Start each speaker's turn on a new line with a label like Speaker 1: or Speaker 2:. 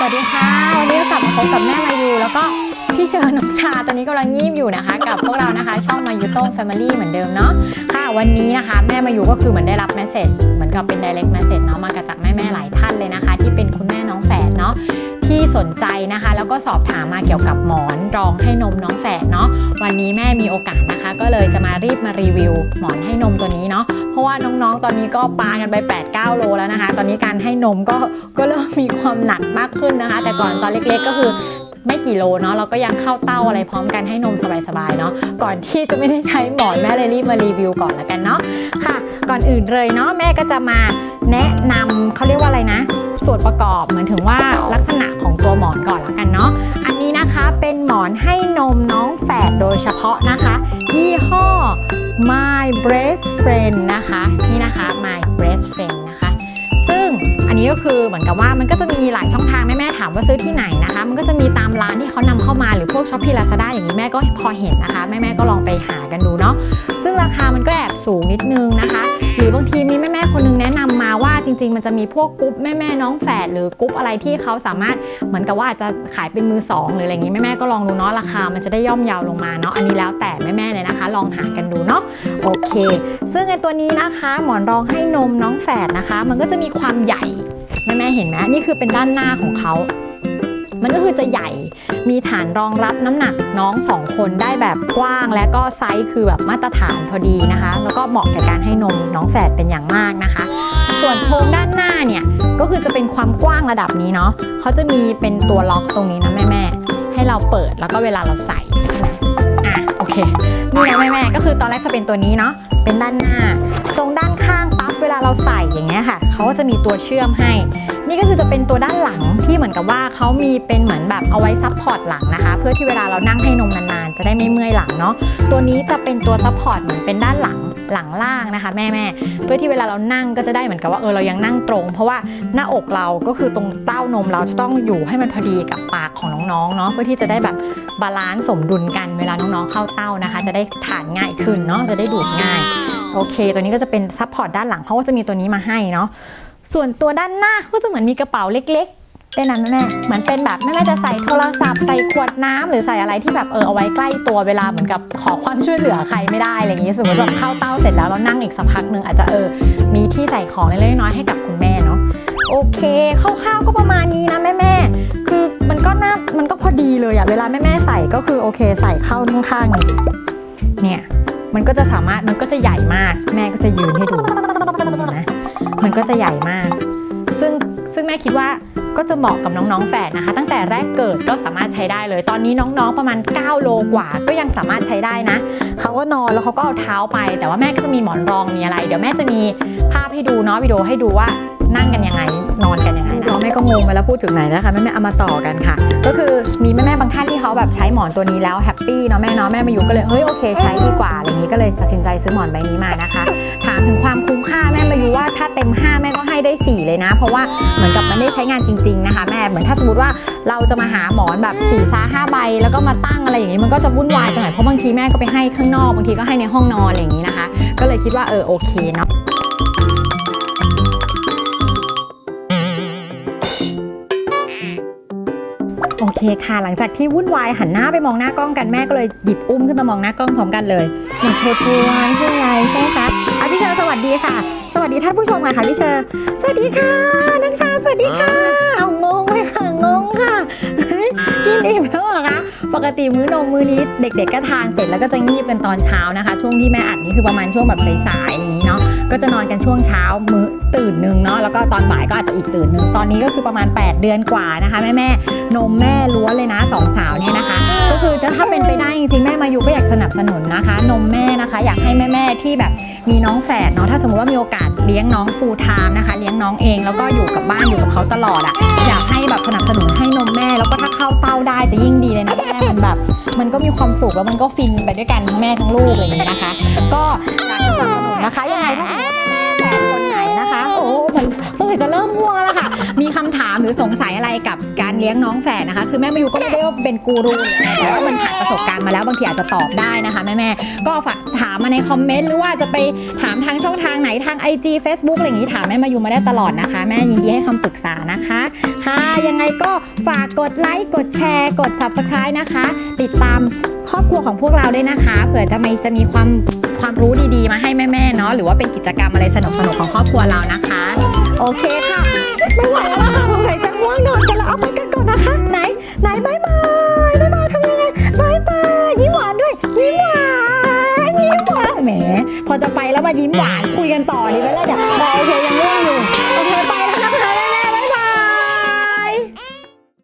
Speaker 1: สวัสดีค่ะ วันนี้กลับมาพบกับแม่มายูแล้วก็พี่เชิญน้องชาตอนนี้กำลังงีบอยู่นะคะ กับพวกเรานะคะ ช่องมายูโต้งแฟมิลี่เหมือนเดิมเนาะค่ะวันนี้นะคะ แม่มายูก็คือเหมือนได้รับเมสเซจเหมือนกับเป็น direct message เนาะมาจากแม่แม่หลายท่านเลยนะคะ ที่เป็น เนาะที่สนใจนะคะ แล้วก็สอบถามมาเกี่ยวกับหมอนรองให้นมน้องแฝดเนาะวันนี้แม่มีโอกาสนะคะ ก็เลยจะมารีบมารีวิว หมอนให้นมตัวนี้เนาะเพราะว่าน้องๆ ตอนนี้ก็ปากันไป 8-9 โลแล้วนะคะ ตอนนี้การให้นมก็ก็เริ่มมีความหนักมากขึ้นนะคะ แต่ก่อนตอนเล็กๆก็คือไม่กี่โลเนาะเราก็ยังเข้าเต้าอะไรพร้อมกันให้นมสบายๆเนาะก่อนที่จะไม่ได้ใช้หมอนแม่เลยรีบมารีวิวก่อนละกันเนาะค่ะ ก่อนอื่นเลยเนาะแม่ก็จะมาแนะนำเขาเรียกว่าอะไรนะ ส่วนประกอบเหมือนถึงว่าลักษณะของตัวหมอนก่อนละกันเนาะอันนี้นะคะเป็นหมอนให้นมน้องแฝดโดยเฉพาะนะคะยี่ห้อ My Breast Friend นะคะนี่นะคะ My Breast Friend นะคะ ซึ่งอันนี้ก็คือเหมือนกับว่ามันก็จะมีหลายช่องทางแม่แม่ถามว่าซื้อที่ไหนนะคะ มันก็จะมีตามร้านที่เขานำเข้ามาหรือพวกช้อปปี้ลาซาด้าอย่างนี้แม่ก็พอเห็นนะคะ แม่แม่ก็ลองไปหากันดูเนาะซึ่งราคามันก็แอบสูงนิดนึงนะคะ หรือบางทีมีแม่แม่ๆคนนึงแนะนำมาว่าจริง ๆ มันจะมีพวกกรุ๊ปแม่แม่ๆน้องแฝดหรือกรุ๊ปอะไรที่เขาสามารถเหมือนกับว่าอาจจะขายเป็นมือสองหรืออะไรอย่างนี้แม่แม่ๆก็ลองดูเนาะราคา มันจะได้ย่อมยาวลงมาเนาะอันนี้แล้วแต่แม่แม่ๆเลยนะคะ ลองหากันดูเนาะโอเค ซึ่งไอตัวนี้นะคะหมอนรองให้นมน้องแฝดนะคะ มันก็จะมีความใหญ่แม่แม่ๆเห็นไหมนี่คือเป็นด้านหน้าของเขา มันก็คือจะใหญ่ มีฐานรองรับน้ำหนักน้องสองคนได้แบบกว้าง และก็ไซส์คือแบบมาตรฐานพอดีนะคะ แล้วก็เหมาะแก่การให้นมน้องแฝดเป็นอย่างมากนะคะ ส่วนโครงด้านหน้าเนี่ยก็คือจะเป็นความกว้างระดับนี้เนาะเขาจะมีเป็นตัวล็อกตรงนี้นะแม่ๆให้เราเปิดแล้วก็เวลาเราใส่อะโอเคนี่นะแม่ๆก็คือตอนแรกจะเป็นตัวนี้เนาะเป็นด้านหน้า ตรง เวลาเราใส่อย่างเงี้ยค่ะเขาก็จะมีตัวเชื่อมให้ นี่ก็คือจะเป็นตัวด้านหลังที่เหมือนกับว่าเขามีเป็นเหมือนแบบเอาไว้ซับพอร์ตหลังนะคะ เพื่อที่เวลาเรานั่งให้นมนานๆ จะได้ไม่เมื่อยหลังเนาะตัวนี้จะเป็นตัวซัพพอร์ตเหมือนเป็นด้านหลังหลังล่างนะคะแม่แม่ๆเพื่อที่เวลาเรานั่งก็จะได้เหมือนกับว่าเออเรายังนั่งตรง เพราะว่าหน้าอกเราก็คือตรงเต้านมเราจะต้องอยู่ให้มันพอดีกับปากของน้องๆเนาะเพื่อที่จะได้แบบบาลานซ์สมดุลกันเวลาน้องๆเข้าเต้านะคะ จะได้ทานง่ายขึ้นเนาะจะได้ดูดง่าย โอเค ตัวนี้ก็จะเป็นซัพพอร์ตด้านหลังเขาก็จะมีตัวนี้มาให้เนาะส่วนตัวด้านหน้าก็จะเหมือนมีกระเป๋าเล็กๆได้นั้นแม่เหมือนเป็นแบบแม่ๆจะใส่โทรศัพท์ใส่ขวดน้ำหรือใส่อะไรที่แบบเออเอาไว้ใกล้ตัวเวลาเหมือนกับขอความช่วยเหลือใครไม่ได้อะไรอย่างนี้สมมติแบบเข้าเต้าเสร็จแล้วเรานั่งอีกสักพักหนึ่งอาจจะเออมีที่ใส่ของเล็กๆน้อยๆให้กับคุณแม่เนาะโอเคคร่าวๆก็ประมาณนี้นะแม่ๆคือมันก็น่ามันก็พอดีเลยอะเวลาแม่ๆใส่ก็คือโอเคใส่เข้าข้างๆเนี่ย มันก็จะสามารถมันก็จะใหญ่มาก แม่ก็จะยืนให้ดูนะมันก็จะใหญ่มาก ซึ่งซึ่งแม่คิดว่าก็จะเหมาะกับน้องๆแฝดนะคะ ตั้งแต่แรกเกิดก็สามารถใช้ได้เลย ตอนนี้น้องๆประมาณ 9 โลกว่า ก็ยังสามารถใช้ได้นะเขาก็นอนแล้วเขาก็เอาเท้าไป แต่ว่าแม่ก็จะมีหมอนรองมีอะไร เดี๋ยวแม่จะมีภาพให้ดูเนาะวิดีโอให้ดูว่านั่งกันยังไง นอนกันยังไงนะ
Speaker 2: เราแม่ก็งงไปแล้วพูดถึงไหนนะคะแม่แม่เอามาต่อกันค่ะ
Speaker 1: ก็คือมีแม่ๆบางท่านที่เขาแบบใช้หมอนตัวนี้แล้วแฮปปี้เนาะแม่เนาะแม่มาอยู่ก็เลยเฮ้ยโอเค ใช้ดีกว่าอะไรนี้ก็เลยตัดสินใจซื้อหมอนใบนี้มานะคะ ถามถึงความคุ้มค่าแม่มาอยู่ว่าถ้าเต็ม 5 แม่ก็ให้ได้ 4 เลยนะ เพราะว่าเหมือนกับมันได้ใช้งานจริง ๆนะคะ แม่เหมือนถ้าสมมติว่าเราจะมาหาหมอนแบบ4ี่ซาห้าใบแล้วก็มาตั้งอะไรอย่างนี้มันก็จะวุ่นวายไปหน่อยเพราะบางทีแม่ก็ไปให้ข้างนอกบางทีก็ให้ในห้องนอนอะไรอย่างนี้นะคะ ก็เลยคิดว่าเออโอเคเนาะ เคค่ะ หลังจากที่วุ่นวายหันหน้าไปมองหน้ากล้องกันแม่ก็เลยหยิบอุ้มขึ้นมามองหน้ากล้องพร้อมกันเลยหนึ่งโชว์ตัวใช่ไหมใช่ไหมคะอะพี่เชอร์สวัสดีค่ะ สวัสดีท่านผู้ชมค่ะค่ะพี่เชอร์สวัสดีค่ะนักชาสวัสดีค่ะเอางงเลยค่ะงงค่ะยกินอิ่มแล้วเหรอคะปกติมื้อนมมื้อนี้เด็ก ๆ ก็ทานเสร็จแล้วก็จะงีบเป็นตอนเช้านะคะ ช่วงที่แม่อัดนี่คือประมาณช่วงแบบสายๆอย่างนี้เนาะก็จะนอนกันช่วงเช้ามื้อ ตื่นหนึ่งเนาะแล้วก็ตอนบ่ายก็อาจจะอีกตื่นหนึ่งตอนนี้ก็คือประมาณ 8 เดือนกว่านะคะแม่แม่นมแม่ล้วนเลยนะสองสาวเนี่ยนะคะ ก็คือถ้าเป็นไปได้จริงๆแม่มายุก็อยากสนับสนุนนะคะ นมแม่นะคะ อยากให้แม่ๆที่แบบมีน้องแฝดเนาะถ้าสมมติว่ามีโอกาสเลี้ยงน้องฟูลไทม์นะคะ เลี้ยงน้องเองแล้วก็อยู่กับบ้านอยู่กับเขาตลอดอะ่ะอยากให้แบบสนับสนุนให้นมแม่ แล้วก็ถ้าเข้าเต้าได้จะยิ่งดีเลยนะแม่มันแบบ มันก็มีความสุขแล้วมันก็ฟินไปด้วยกันทั้งแม่ทั้งลูกอะไรอย่างนี้นะคะ ก็อยากสนับสนุนนะคะยังไงถ้า รือสงสัยอะไรกับการเลี้ยงน้องแฝดนะคะ คือแม่มายูก็ไม่ได้ว่าเป็นกูรูหรืออะไรแต่ว่ามันผ่านประสบการณ์มาแล้วบางทีอาจจะตอบได้นะคะแม่แม่ๆก็ฝากถามมาในคอมเมนต์หรือว่าจะไปถามทางช่องทางไหนทาง IG Facebook อะไรอย่างนี้ถามแม่มายูมาได้ตลอดนะคะ แม่ยินดีให้คำปรึกษานะคะ ค่ะยังไงก็ฝากกดไลค์กดแชร์ กด Subscribe นะคะ ติดตามครอบครัวของพวกเราด้วยนะคะเผื่อจะมีจะมีความความรู้ดีๆ มาให้แม่ๆเนาะหรือว่าเป็นกิจกรรมอะไรสนุกๆของครอบครัวเรานะคะ โอเคค่ะ แหม พอจะไปแล้วมายิ้มหวานคุยกันต่อดีไหมล่ะเดี๋ยวโอเคยังง่วง